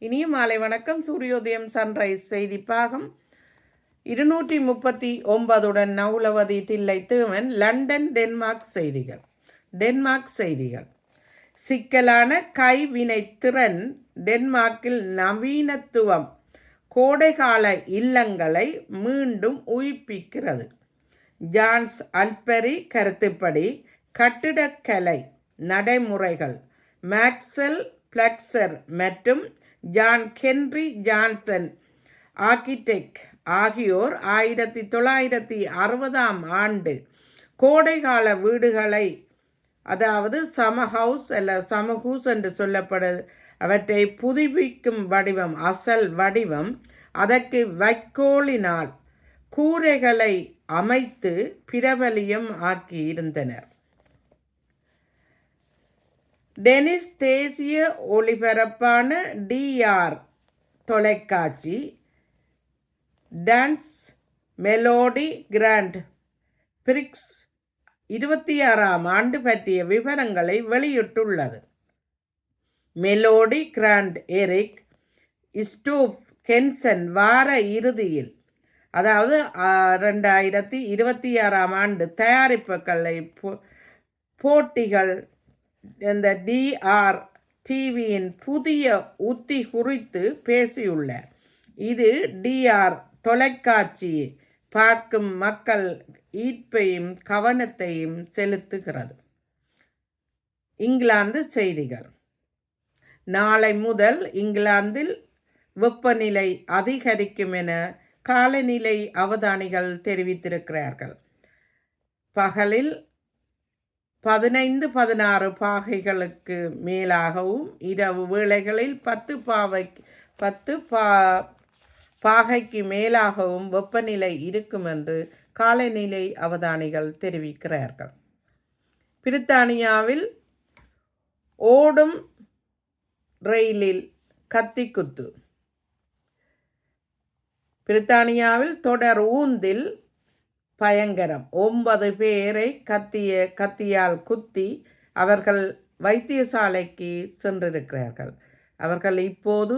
இனிய மாலை வணக்கம். சூரியோதயம் சன்ரைஸ் செய்தி பாகம். இருநூற்றி முப்பத்தி ஒன்பதுடன் நவுலவதி தில்லை தேவன் லண்டன் டென்மார்க் செய்திகள். டென்மார்க் செய்திகள். சிக்கலான கைவினை திறன் டென்மார்க்கில் நவீனத்துவம். கோடைகால இல்லங்களை மீண்டும் உயிர்ப்பிக்கிறது. ஜான்ஸ் அல்பரி கருத்துப்படி கட்டிடக்கலை நடைமுறைகள். மேக்செல் பிளக்சர் மற்றும் ஜான் ஹென்ரி ஜான்சன் ஆர்கிடெக்ட் ஆகியோர் ஆயிரத்தி தொள்ளாயிரத்தி அறுபதாம் ஆண்டு கோடைகால வீடுகளை அதாவது சம ஹவுஸ் அல்ல சமஹூஸ் என்று சொல்லப்படுது அவற்றை புதுப்பிக்கும் வடிவம் அசல் வடிவம் அதற்கு வைக்கோலினால் கூரைகளை அமைத்து பிரபலியம் ஆக்கியிருந்தனர். டெனிஸ் தேசிய ஒளிபரப்பான டிஆர் தொலைக்காட்சி டான்ஸ் மெலோடி கிராண்ட் பிரிக்ஸ் இருபத்தி ஆறாம் ஆண்டு பற்றிய விவரங்களை வெளியிட்டுள்ளது. Melody Grant Eric Stoop Kenson வார இறுதியில் அதாவது ரெண்டாயிரத்தி இருபத்தி ஆறாம் ஆண்டு தயாரிப்புகளை போட்டிகள் இந்த டிஆர் டிவியின் புதிய உத்தி குறித்து பேசியுள்ளார். இது டிஆர் தொலைக்காட்சி பார்க்கும் மக்கள் ஈர்ப்பையும் கவனத்தையும் செலுத்துகிறது. இங்கிலாந்து செய்திகள். நாளை முதல் இங்கிலாந்தில் வெப்பநிலை அதிகரிக்கும் என காலநிலை அவதானிகள் தெரிவித்திருக்கிறார்கள். பகலில் பதினைந்து பதினாறு பாகைகளுக்கு மேலாகவும் இரவு வேளைகளில் பத்து பாவை பத்து பா பாகைக்கு மேலாகவும் வெப்பநிலை இருக்கும் என்று காலநிலை அவதானிகள் தெரிவிக்கிறார்கள். பிரித்தானியாவில் ஓடும் ரயிலில் கத்திக்குத்து. பிரித்தானியாவில் தொடர் ஊந்தில் பயங்கரம். ஒன்பது பேரை கத்திய கத்தியால் குத்தி அவர்கள் வைத்தியசாலைக்கு சென்றிருக்கிறார்கள். அவர்கள் இப்போது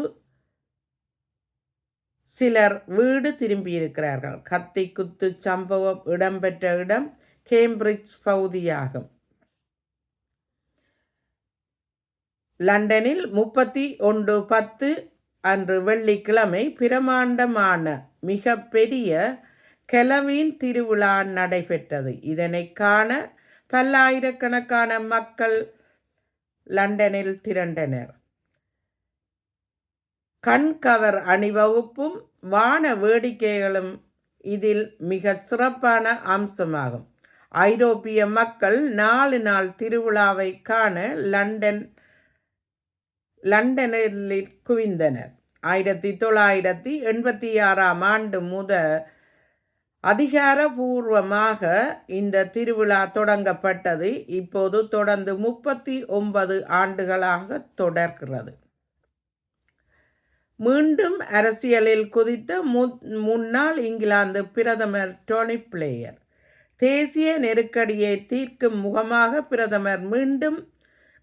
சிலர் வீடு திரும்பியிருக்கிறார்கள். கத்தி குத்து சம்பவம் இடம்பெற்ற இடம் கேம்பிரிட்ஜ் பகுதியாகும். லண்டனில் முப்பத்தி ஒன்று பத்து அன்று வெள்ளிக்கிழமை பிரமாண்டமான மிக பெரிய கெலவீன் திருவிழா நடைபெற்றது. இதனை காண பல்லாயிரக்கணக்கான மக்கள் லண்டனில் திரண்டனர். கண்கவர் அணிவகுப்பும் வான வேடிக்கைகளும் இதில் மிக சிறப்பான அம்சமாகும். ஐரோப்பிய மக்கள் நாலு நாள் திருவிழாவை காண லண்டன் லண்டனில் குவிந்தனர். ஆயிரத்தி தொள்ளாயிரத்தி எண்பத்தி ஆறாம் ஆண்டு முதல் அதிகாரபூர்வமாக இந்த திருவிழா தொடங்கப்பட்டது. இப்போது தொடர்ந்து முப்பத்தி ஒன்பது ஆண்டுகளாக தொடர்கிறது. மீண்டும் அரசியலில் குதித்த முன்னாள் இங்கிலாந்து பிரதமர் டோனி பிளேயர். தேசிய நெருக்கடியை தீர்க்கும் முகமாக பிரதமர் மீண்டும்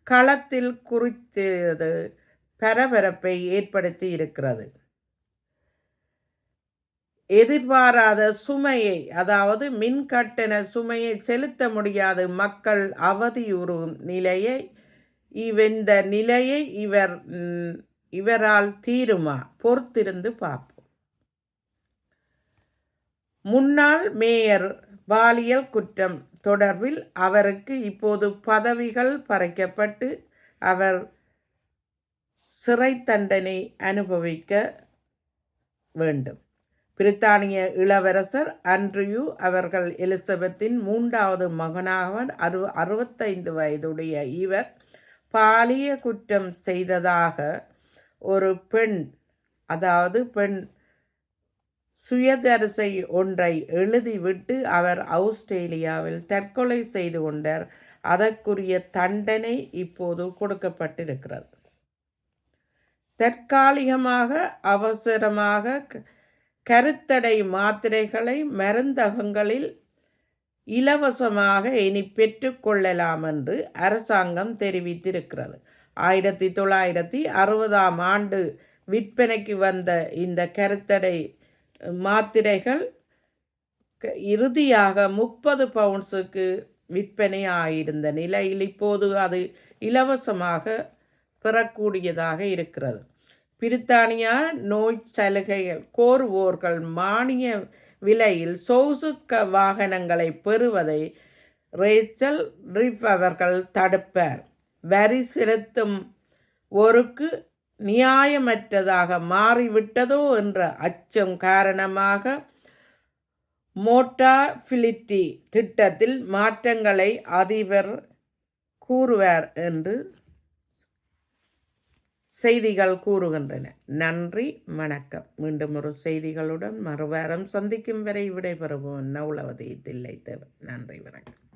களத்தில் குறித்தது பரபரப்பை ஏற்படுத்தி இருக்கிறது எதிர்பாராத சுமையை அதாவது மின்கட்டண சுமையை செலுத்த முடியாத மக்கள் அவதியுறும் நிலையை இவந்த நிலையை இவர் இவரால் தீருமா? பொறுத்திருந்து பார்ப்போம். முன்னாள் மேயர் பாலியல் குற்றம் தொடர்பில் அவருக்கு இப்போது பதவிகள் பறைக்கப்பட்டு அவர் சிறை தண்டனை அனுபவிக்க வேண்டும். பிரித்தானிய இளவரசர் அன்ட்ரியூ அவர்கள் எலிசபெத்தின் மூன்றாவது மகனாக அறு அறுபத்தைந்து வயதுடைய இவர் பாலிய குற்றம் செய்ததாக ஒரு பெண் அதாவது பெண் சுயதரிசை ஒன்றை எழுதிவிட்டு அவர் ஆஸ்திரேலியாவில் தற்கொலை செய்து கொண்டார். அதற்குரிய தண்டனை இப்போது கொடுக்கப்பட்டிருக்கிறது. தற்காலிகமாக அவசரமாக கருத்தடை மாத்திரைகளை மருந்தகங்களில் இலவசமாக இனி பெற்றுக்கொள்ளலாம் என்று அரசாங்கம் தெரிவித்திருக்கிறது. ஆயிரத்தி தொள்ளாயிரத்தி அறுபதாம் ஆண்டு விற்பனைக்கு வந்த இந்த கருத்தடை மாத்திரைகள் க- இறுதியாக முப்பது பவுண்ட்ஸுக்கு விற்பனை ஆயிருந்த நிலையில் இப்போது அது இலவசமாக பெறக்கூடியதாக இருக்கிறது. பிரித்தானியா நோய் சலுகைகள் கோருவோர்கள் மானிய விலையில் சொகுசுக்க வாகனங்களை பெறுவதை ரேச்சல் ரிப் அவர்கள் தடுப்பார். வரி செலுத்தும் ஒருக்கு நியாயமற்றதாக மாறிவிட்டதோ என்ற அச்சம் காரணமாக மோட்டாபிலிட்டி திட்டத்தில் மாற்றங்களை அதிபர் கூறுவார் என்று செய்திகள் கூறுகின்றன. நன்றி வணக்கம். மீண்டும் ஒரு செய்திகளுடன் மறுவாரம் சந்திக்கும் வரை விடைபெறுவோம். நவுலவதி தில்லை தேவன் நன்றி வணக்கம்.